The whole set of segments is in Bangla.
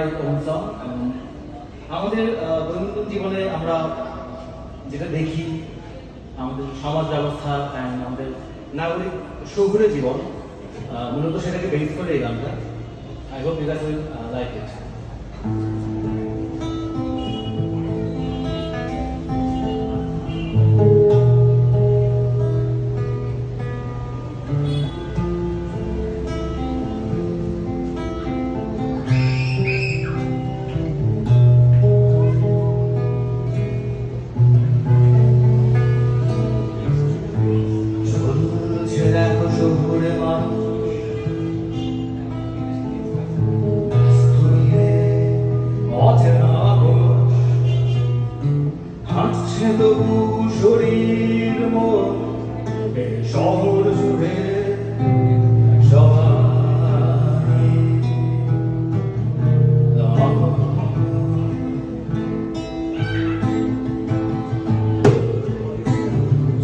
অনুসম এবং আমাদের দৈনন্দিন জীবনে আমরা যেটা দেখি, আমাদের সমাজ ব্যবস্থা আমাদের নাগরিক শহুরে জীবন মূলত সেটাকে বেস করে এই গানটা I hope you guys will like it তবু শরীর শহর জুড়ে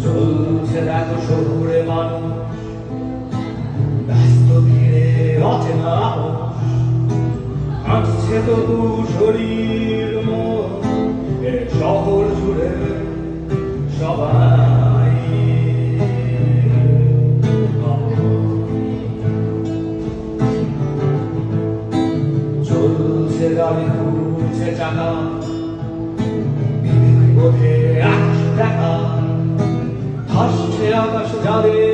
চলছে দেখো শহুরে মানুষ, ব্যস্ত ভিড়ে অচেনা হোস। হাঁটছে তবু শরীর চলছে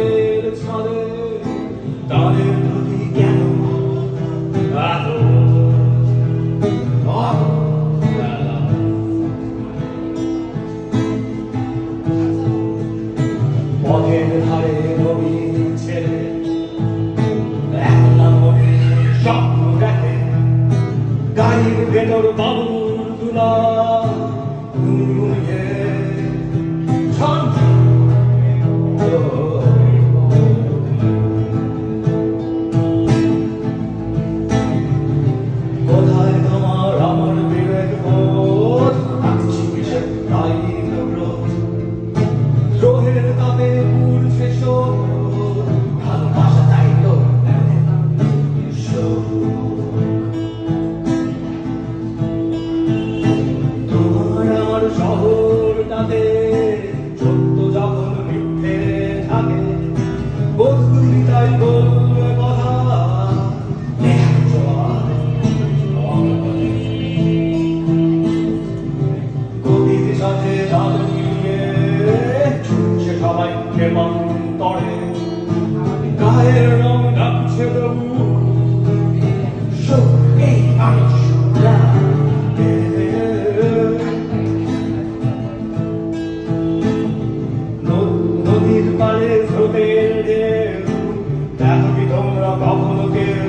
পাড়ে স্রোতের ঢেউ। দেখো কি তোমরা কখনো কেউ।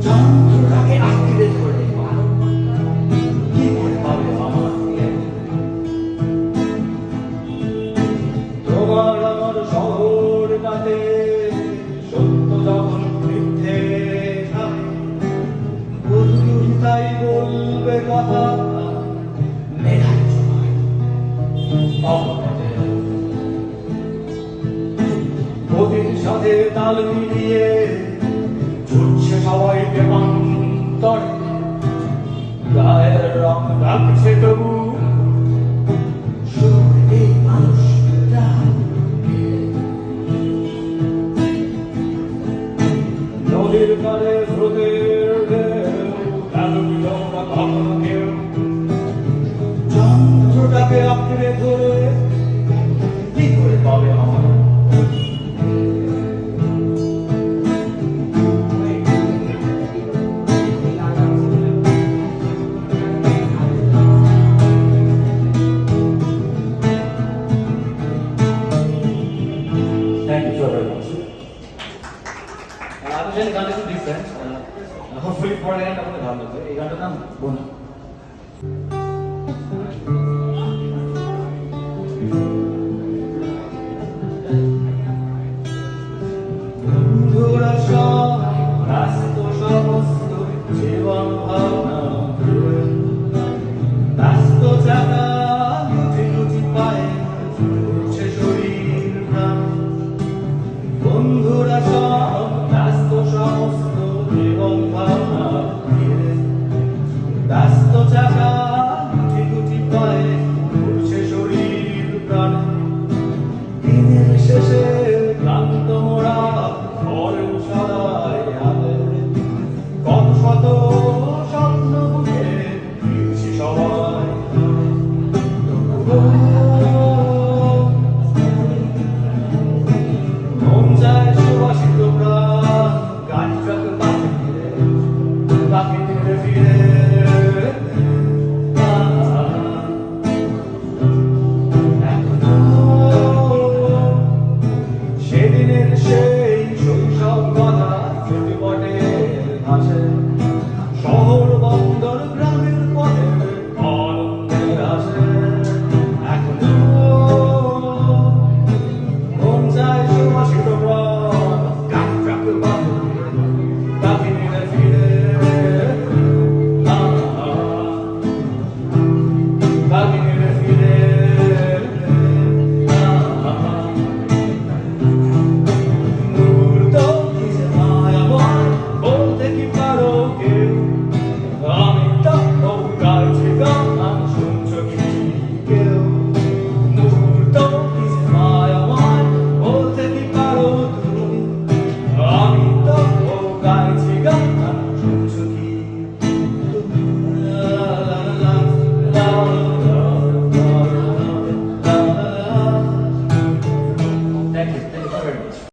যন্ত্রটাকে আঁকড়ে ধরে। কি করে পাবে আমার তোমার আমার শহরটাতে সত্য যখন বন্ধুর তাই বলবে কথা। মেঘার সময় অবনতে তাল মিলিয়ে ছুটছে সবাই বেমান্তরে গায়ের রং রাখছে তবু নদীর পাড়ে স্রোতের ঢেউ, কেন কি তোমরা কখনো কেউ। যন্ত্রটাকে আঁকড়ে ধরে আমি গানটা একটু ডিফারেন্ট হোপফুলি পরে গানটা আপনাদের ভালো লাগবে। এই গানটার নাম বোনা। সুবাসিত প্রাণ গানটা